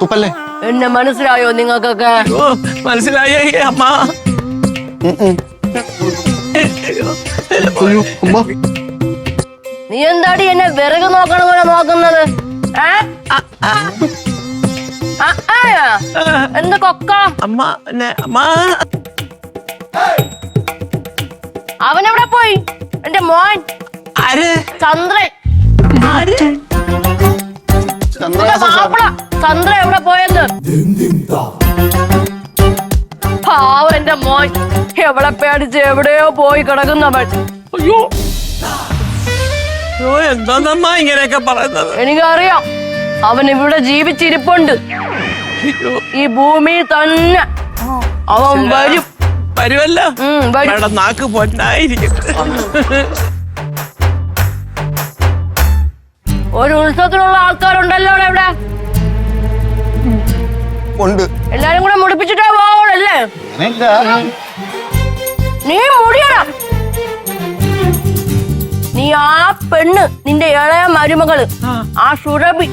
തുപ്പല്ലേ? എന്നെ മനസ്സിലായോ നിങ്ങൾക്കൊക്കെ? ഓ മനസ്സിലായേ അമ്മ. അയ്യോ അമ്മ നീ എന്താടി എന്നെ വിറക് നോക്കണ പോലെ നോക്കുന്നത്? ഏ? ആ, ആയാ? എന്ത് കൊക്ക? അമ്മ എന്നെ അമ്മ. അവനെവിടെ പോയി? എന്റെ മോൻ. ആര്? ചന്ദ്രൻ. ആര്? മാപ്പിള. ചന്ദ്ര എവിടെ പോയെന്ന്? പാവം എന്റെ മോൻ. എവിടെ പേടിച്ച് എവിടെയോ പോയി കിടക്കുന്നവൾ. അയ്യോ. അയ്യോ എന്താന്നമ്മ ഇങ്ങനെയൊക്കെ പറയുന്നത്? എനിക്കറിയാം. അവൻ ഇവിടെ ജീവിച്ചിരിപ്പുണ്ട്. ഈ ഭൂമി തന്നെ അവൻ വരും. വരുമല്ലോ നാക്ക് പൊന്നായിരിക്കും. ഒരു ഉത്സവത്തിനുള്ള ആൾക്കാരുണ്ടല്ലോ ഇവിടെ ഉണ്ട്. എല്ലാരും കൂടെ മുടിപ്പിച്ചിട്ടേ പോവുള്ളല്ലേ നീ മുടിയണം നീ ആ പെണ്ണ് നിന്റെ ഇളയ മരുമകൾ ആ. സുരഭി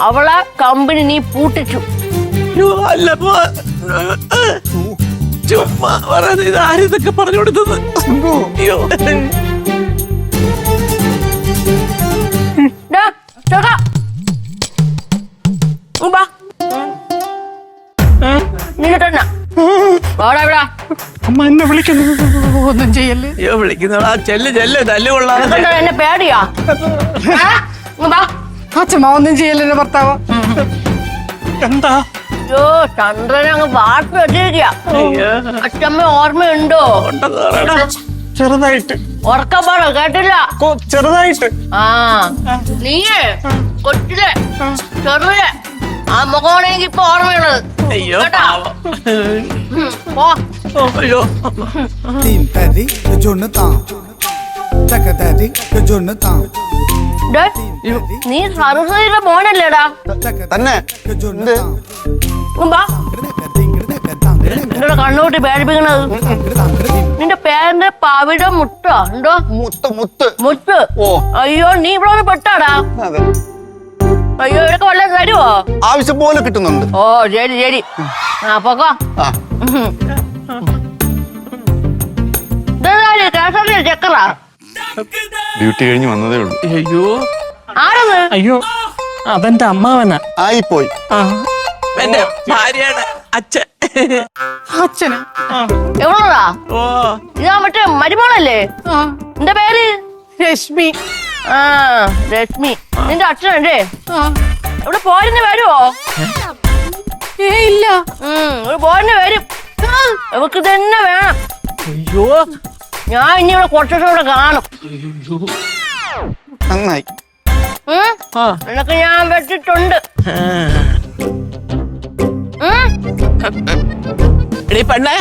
അവളെ കമ്പനി നീ പൂട്ടിച്ചു. ചുമ്മാ ഇത് ആരിതൊക്കെ പറഞ്ഞു കൊടുത്തത്? വാടാ ഇവിടെ. അമ്മ എന്നെ വിളിക്കുന്നു. ഒന്നും ചെയ്യല്ലേ? അയ്യോ വിളിക്കുന്നോടാ ചെല്ല് ചെല്ല് തല്ലുകൊള്ളാതെ കണ്ടോ എന്നെ പേടിയാ? ആ? ഇങ്ങ് വാ. അച്ഛമ്മ ഒന്നും ചെയ്യല്ലേ ഭർത്താവ്? എന്താ? അയ്യോ ചന്ദ്രനെ അങ്ങ് വാട്ട് വെച്ചിരിക്കുക അയ്യോ. അച്ഛമ്മ ഓർമ്മയുണ്ടോ? ഉണ്ടെന്ന് പറയടാ ചെറുതായിട്ട്. ഉറക്കപ്പാടോ കേട്ടില്ല? കൊ- ചെറുതായിട്ട്. ആ. നീയേ കൊച്ചിലെ ചെറുതെ ആ മുഖമാണെങ്കിൽ ഇപ്പൊ ഓർമ്മയുള്ളത്. ஐயோ பாவம் போ ஐயோ தீம் ததி ஜொன்னதான் ചക്ക തരി ജുണ്ണതാം നീ സരസ്വതിയുടെ മോനല്ലേടാ തന്നെ നിന്റെ കണ്ണുകൂട്ടി പേടിപ്പിക്കണത് നിന്റെ പേരന്റെ പവിഴ മുട്ടോ എന്തോ മുത്ത് മുത്ത് മുത്ത് അയ്യോ നീ ഇവിടെ പെട്ടാടാ അയ്യോ ഇവരൊക്കെ വെള്ളം തരുവോ? ആവശ്യം പോലെ കിട്ടുന്നുണ്ട്. ഓ ശരി ശരി. ആ പൊക്കോ. ആ. ചെക്കറാ? ഡ്യൂട്ടി കഴിഞ്ഞ് വന്നതേ ഉള്ളൂ. അയ്യോ. ആരത്? അയ്യോ. അതെന്റെ അമ്മാവനാ. ആയിപ്പോയി. ആ. എന്റെ ഭാര്യയുടെ അച്ഛൻ. അച്ഛന്? എവിടെടാ ഓ. ഇതാ മറ്റേ മരുമോളല്ലേ? ആ. നിന്റെ പേര്? രശ്മി. ആ. രശ്മി നിന്റെ അച്ഛനല്ലേ ആ. ഇവിടെ പോരിന് വരുവോ? ഏ ഇല്ല. ഒരു ഇവിടെ പോരിന് വരും നമുക്ക് തന്നെ വേണം. അയ്യോ. ഞാൻ ഇനി ഇവിടെ കുറച്ചു ദിവസം ഇവിടെ കാണും. നന്നായി. നിനക്ക് ഞാൻ വെച്ചിട്ടുണ്ട്. പെണ്ണേ.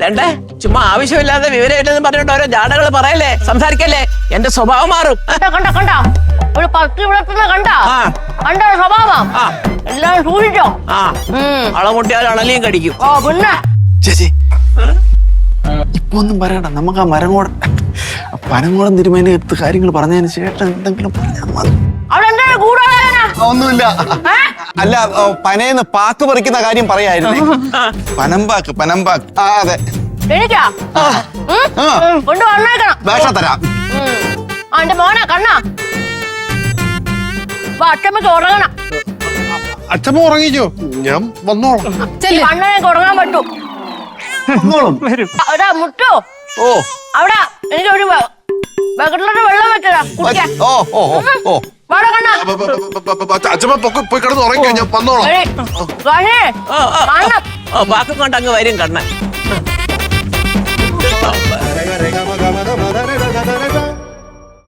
രണ്ടേ ചുമ്മാ ആവശ്യമില്ലാതെ വിവരമായിട്ടെന്ന് പറഞ്ഞിട്ട് ഓരോ ജാടകൾ പറയല്ലേ? സംസാരിക്കല്ലേ? എന്റെ സ്വഭാവം മാറും. കണ്ടോ കണ്ടോ? ഒരു പട്ടി കണ്ടോ? കണ്ടോ സ്വഭാവം? എല്ലാം സൂക്ഷിച്ചോ? അളമുട്ടിയാൽ അണലിയും കടിക്കും. ഓ പിന്നെ. ചേച്ചി. ഇപ്പൊ ഒന്നും പറയണ്ട. നമുക്ക് ആ മരങ്ങോട് പനങ്ങോടം തിരുമേനെ എടുത്ത് കാര്യങ്ങൾ പറഞ്ഞതിന് ശേഷം എന്തെങ്കിലും പറഞ്ഞാൽ മതി. ഒന്നുമില്ല. അല്ല പനേന്ന് പാക്ക് പറിക്കുന്ന കാര്യം പറയായിരുന്നേ. പനമ്പാക്ക് പനമ്പാക്ക്. ആ അതെ. വേഷ തരാം. മോനാ കണ്ണാ. വാ അച്ഛമ്മക്ക് ഉറങ്ങണം. അച്ഛമ്മ ഉറങ്ങിക്കോ? ഞാൻ വന്നോളാം. ഉറങ്ങാൻ പറ്റൂ. മുട്ടു. ഓ. അവിടെ എനിക്ക് ഒരു ബക്കറ്റിലോട്ട് വെള്ളം കുടിക്കാൻ ഓ ഓ ഓ ഓ വാടാ കണ്ണാ അച്ഛമ്മ പൊക്കെ പോയി കിടന്ന് ഉറങ്ങിക്കോ ഞാൻ വന്നോളാം എടീ, കണ്ണേ ആ, കണ്ണം ഓ ബാക്കും കൊണ്ട് അങ്ങ് വരും കണ്ണൻ